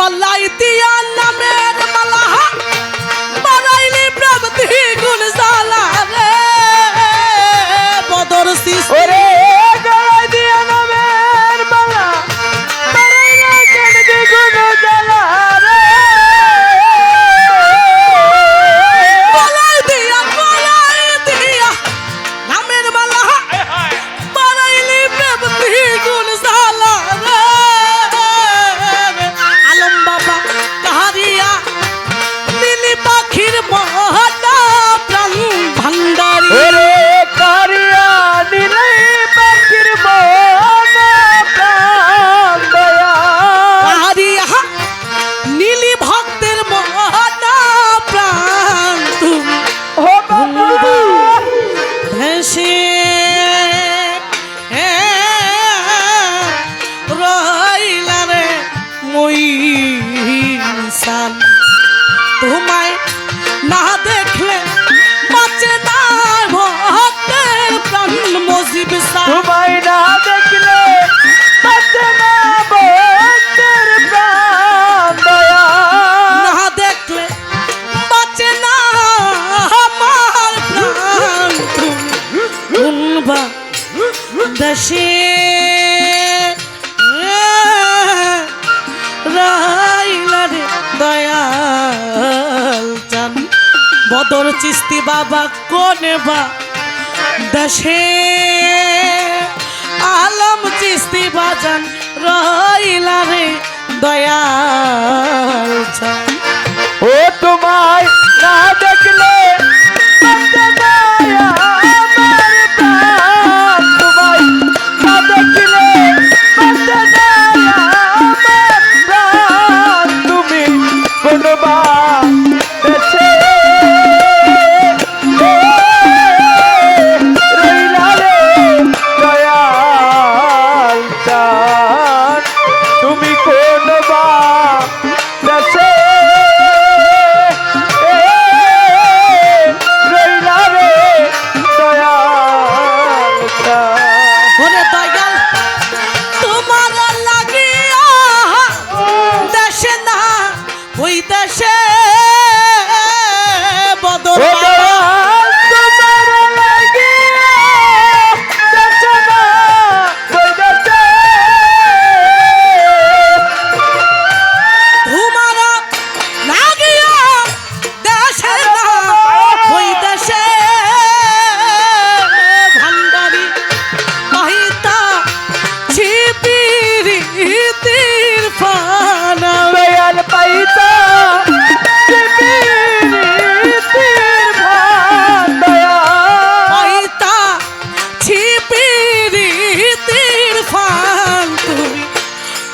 গলাই দিয়া নামের মালা বাড়াইলি প্রাপ্তি গুণ সালা রে দশে রাইলারে দয়াল চান। বদর চিস্তি বাবা কোনে বা দশে আলম চিস্তি বাজান রইলা রে দয়াল চান। ও তোমায় না দেখলে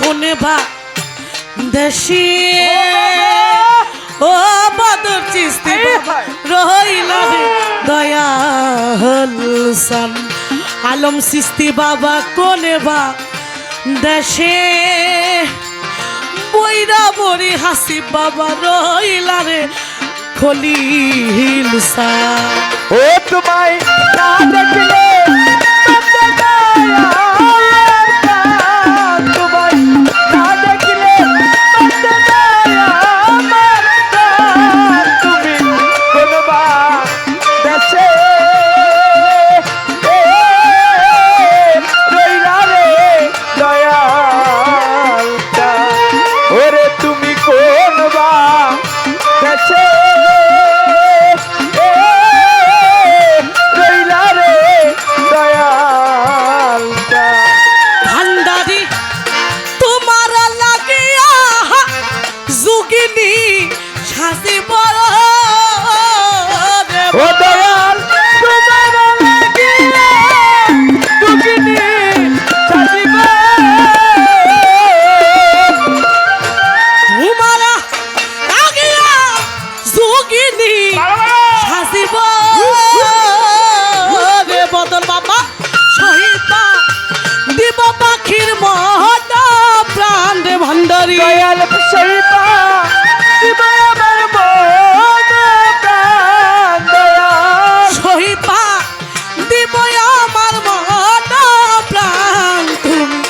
কোনে বা দেশি। ও বদর চিস্তি রইল দয়াল সান। আলম সিস্তি বাবা কোনে বা দেশে। বইরা বড়ি হাসি বাবা রইলা রে খলিল সা ও তোমায় না দেখলে পারি দয়াল শৈপা আমার মন প্রাণ দয়া শৈপা দিব আমার মন প্রাণ তুমি।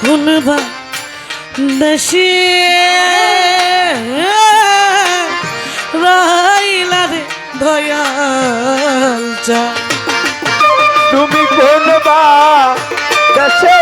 শুনবা দেশে রাইলা রে দয়াল চা তুমি কোন বা দেশে